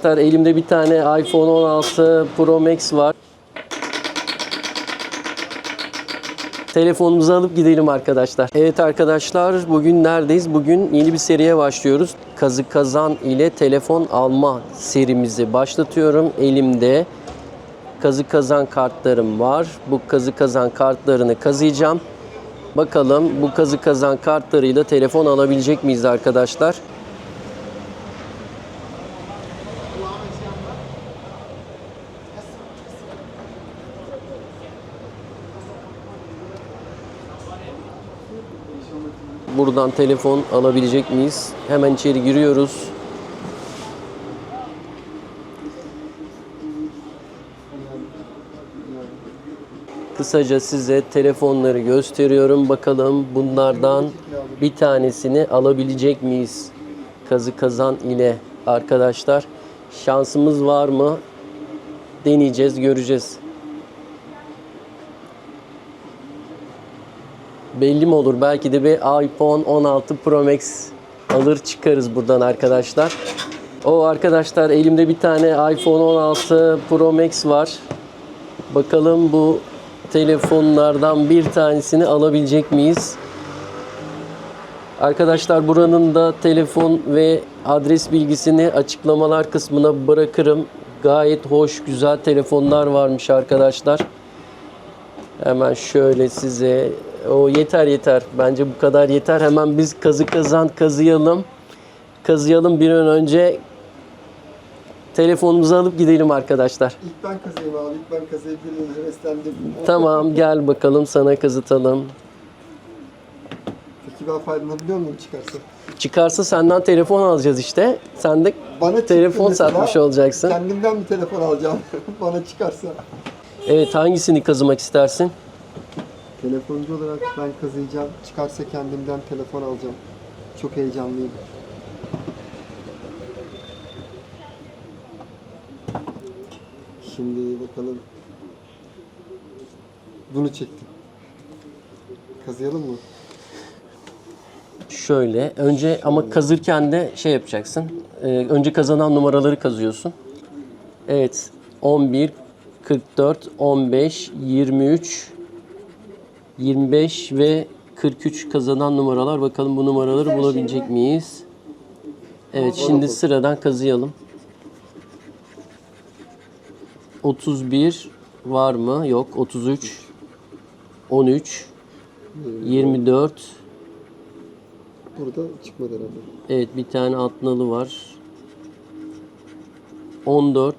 arkadaşlar elimde bir tane iPhone 16 Pro Max var. Telefonumuzu alıp gidelim arkadaşlar. Evet arkadaşlar bugün neredeyiz? Bugün yeni bir seriye başlıyoruz. Kazı kazan ile telefon alma serimizi başlatıyorum. Elimde kazı kazan kartlarım var. Bu kazı kazan kartlarını kazıyacağım. Bakalım bu kazı kazan kartlarıyla telefon alabilecek miyiz arkadaşlar? Buradan telefon alabilecek miyiz? Hemen içeri giriyoruz. Kısaca size telefonları gösteriyorum. Bakalım bunlardan bir tanesini alabilecek miyiz? Kazı kazan ile arkadaşlar. Şansımız var mı? Deneyeceğiz, göreceğiz. Belli mi olur? Belki de bir iPhone 16 Pro Max alır çıkarız buradan arkadaşlar. O arkadaşlar elimde bir tane iPhone 16 Pro Max var. Bakalım bu telefonlardan bir tanesini alabilecek miyiz? Arkadaşlar buranın da telefon ve adres bilgisini açıklamalar kısmına bırakırım. Gayet hoş, güzel telefonlar varmış arkadaşlar. Hemen şöyle size o yeter yeter. Bence bu kadar yeter. Hemen biz kazı kazan kazıyalım. Kazıyalım bir an önce telefonumuzu alıp gidelim arkadaşlar. İlk ben kazayım abi. İlk ben kazayabilirim. Heveslendim. Tamam gel bakalım sana kazıtalım. Peki ben faydalanabiliyor muyum çıkarsa? Çıkarsa senden telefon alacağız işte. Sen de Bana telefon mesela, satmış olacaksın. Kendimden bir telefon alacağım. Bana çıkarsa. Evet hangisini kazımak istersin? Telefoncu olarak ben kazıyacağım. Çıkarsa kendimden telefon alacağım. Çok heyecanlıyım. Şimdi bakalım. Bunu çektim. Kazıyalım mı? Şöyle önce ama kazırken de şey yapacaksın. Ee, önce kazanan numaraları kazıyorsun. Evet 11, 44, 15, 23, 25 ve 43 kazanan numaralar. Bakalım bu numaraları bulabilecek miyiz? Evet şimdi sıradan kazıyalım. 31 var mı? Yok. 33, 13, 24, Burada çıkmadı herhalde. Evet bir tane atnalı var. 14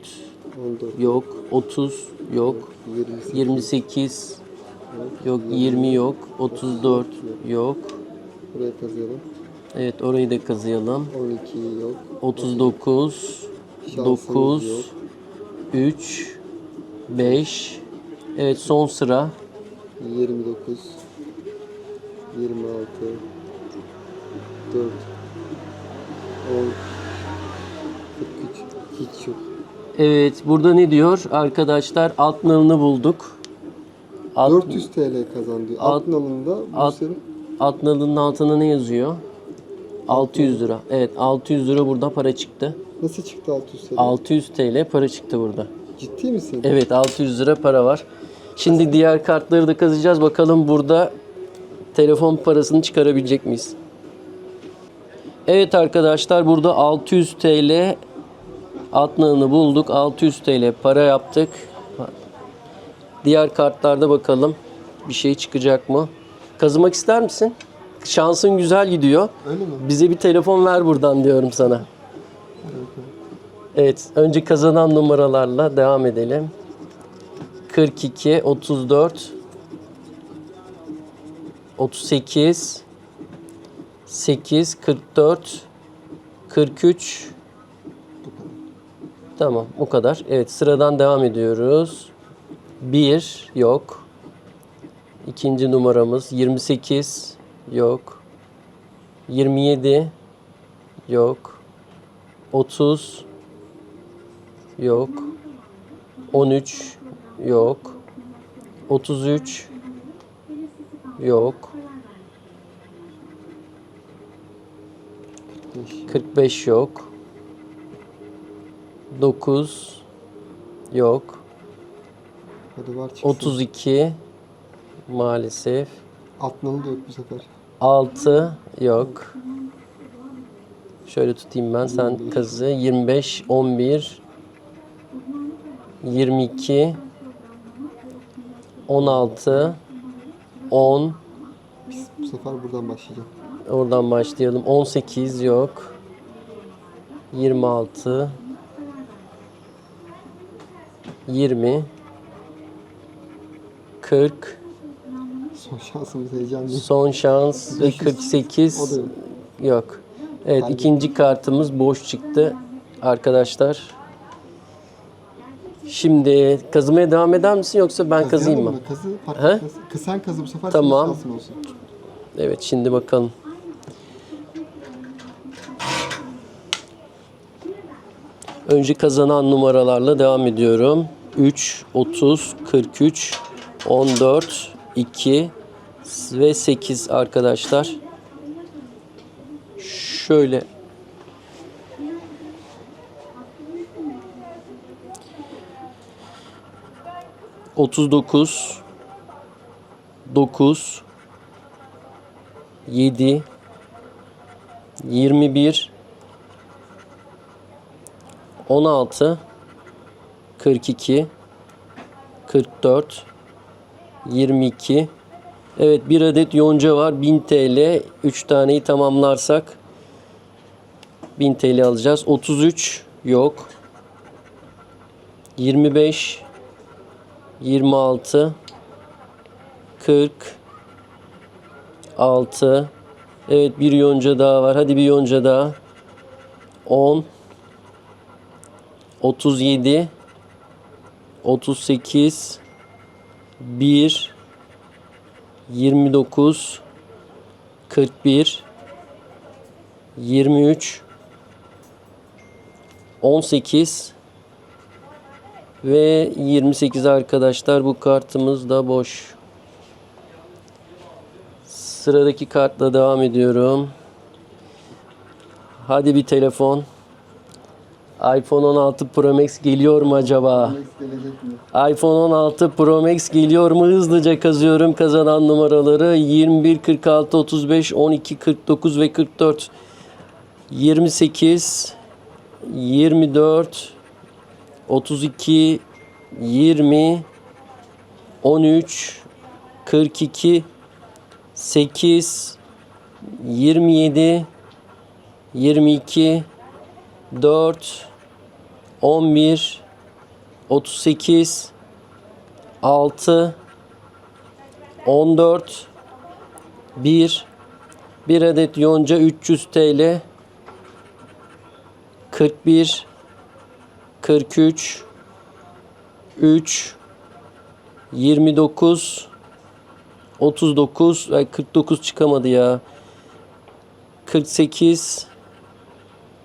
14, yok. 30 yok. 28, 28 yok. 20 yok. 34 yok. Buraya kazıyalım. Evet orayı da kazıyalım. 12 yok. 39 Şansımız 9 yok. 3 5 Evet son sıra. 29 26 4 10 43 hiç yok. Evet burada ne diyor? Arkadaşlar alt nalını bulduk. Alt, 400 TL kazandı. Alt- Alt nalında bu alt- senin alt nalının altına ne yazıyor? 600 lira. Evet 600 lira burada para çıktı. nasıl çıktı 600 TL? 600 TL para çıktı burada. Ciddi misin? Evet 600 lira para var. Şimdi diğer kartları da kazıyacağız. Bakalım burada telefon parasını çıkarabilecek miyiz? Evet arkadaşlar burada 600 TL atnağını bulduk. 600 TL para yaptık. Diğer kartlarda bakalım bir şey çıkacak mı? Kazımak ister misin? Şansın güzel gidiyor. Öyle mi? Bize bir telefon ver buradan diyorum sana. Evet, önce kazanan numaralarla devam edelim. 42, 34, 38, 8, 44, 43. Tamam, o kadar. Evet, sıradan devam ediyoruz. 1 yok. İkinci numaramız 28 yok. 27 yok. 30 yok. 13 yok. 33 yok. 45 yok. 9 yok. Hadi var çıksın. 32 maalesef. Altnalı da yok bu sefer. 6 yok. Şöyle tutayım ben sen kazı 25 11 22 16 10 Bu sefer buradan başlayacağım. oradan başlayalım 18 yok 26 20 40 Son şansımız heyecanlıyım. Son şans ve 500. 48 O da yok. yok. Evet Hadi. ikinci kartımız boş çıktı arkadaşlar. Şimdi kazımaya devam eder misin yoksa ben kazıyım mı? Kazı fark He? etmez. Kız sen kazı bu sefer Tamam. şansın olsun. Evet şimdi bakalım. Önce kazanan numaralarla devam ediyorum. 3, 30, 43, 14, 2 ve 8 arkadaşlar. Şöyle Otuz dokuz, dokuz, 7 21 16 42 44 22 Evet bir adet yonca var. 1000 TL 3 taneyi tamamlarsak 1000 TL alacağız. 33 yok. 25 26 40 6 Evet bir yonca daha var. Hadi bir yonca daha. 10 37 38 1 29 41 23 18 ve 28 arkadaşlar bu kartımız da boş. Sıradaki kartla devam ediyorum. Hadi bir telefon. iPhone 16 Pro Max geliyor mu acaba? İPhone 16 Pro Max geliyor mu? Hızlıca kazıyorum kazanan numaraları 21, 46, 35, 12, 49 ve 44. 28, 24, 32, 20, 13, 42, 8, 27, 22, 4, 11, 38, 6, 14, 1, 1 adet yonca 300 TL, 41, 43, 3, 29, 39, ay 49 çıkamadı ya. 48,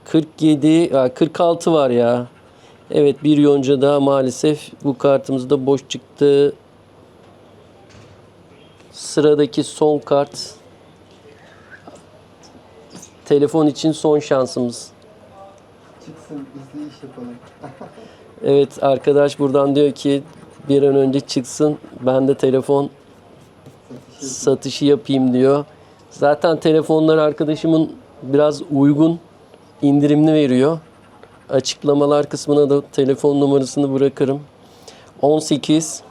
47, ay 46 var ya. Evet bir yonca daha maalesef bu kartımızda boş çıktı. Sıradaki son kart. Telefon için son şansımız. Çıksın biz de iş yapalım. Evet arkadaş buradan diyor ki bir an önce çıksın. Ben de telefon Satışı satışı yapayım diyor. Zaten telefonlar arkadaşımın biraz uygun indirimli veriyor. Açıklamalar kısmına da telefon numarasını bırakırım. 18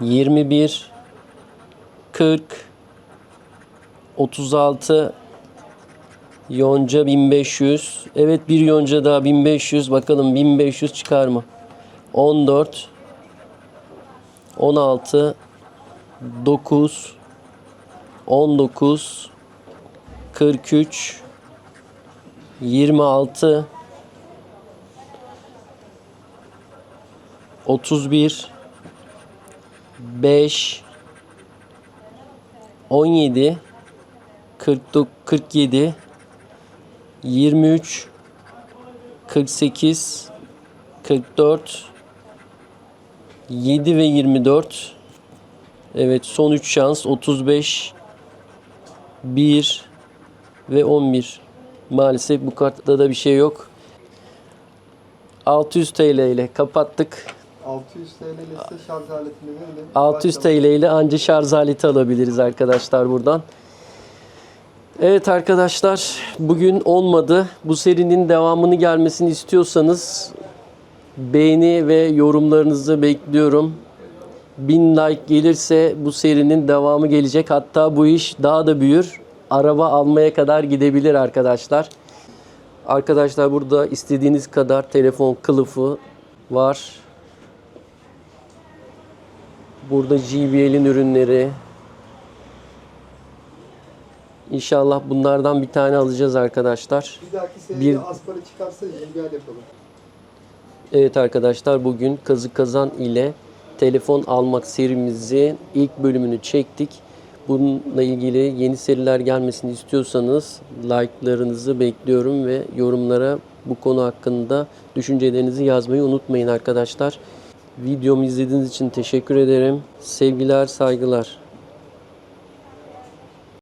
21 40 36 Yonca 1500. Evet bir yonca daha 1500. Bakalım 1500 çıkar mı? 14 16 9 19 43 26 31 5 17 49 47 23 48 44 7 ve 24 Evet son 3 şans 35 1 ve 11 Maalesef bu kartta da bir şey yok. 600 TL ile kapattık. 600 TL ile size şarj aletini verelim. 600 Başlamak- TL ile anca şarj aleti alabiliriz arkadaşlar buradan. Evet arkadaşlar bugün olmadı. Bu serinin devamını gelmesini istiyorsanız beğeni ve yorumlarınızı bekliyorum. 1000 like gelirse bu serinin devamı gelecek. Hatta bu iş daha da büyür. Araba almaya kadar gidebilir arkadaşlar. Arkadaşlar burada istediğiniz kadar telefon kılıfı var. Burada JBL'in ürünleri. İnşallah bunlardan bir tane alacağız arkadaşlar. Bir dahaki seride Bir- az para çıkarsa JBL yapalım. Evet arkadaşlar bugün kazı kazan ile telefon almak serimizin ilk bölümünü çektik. Bununla ilgili yeni seriler gelmesini istiyorsanız like'larınızı bekliyorum ve yorumlara bu konu hakkında düşüncelerinizi yazmayı unutmayın arkadaşlar. Videomu izlediğiniz için teşekkür ederim. Sevgiler, saygılar.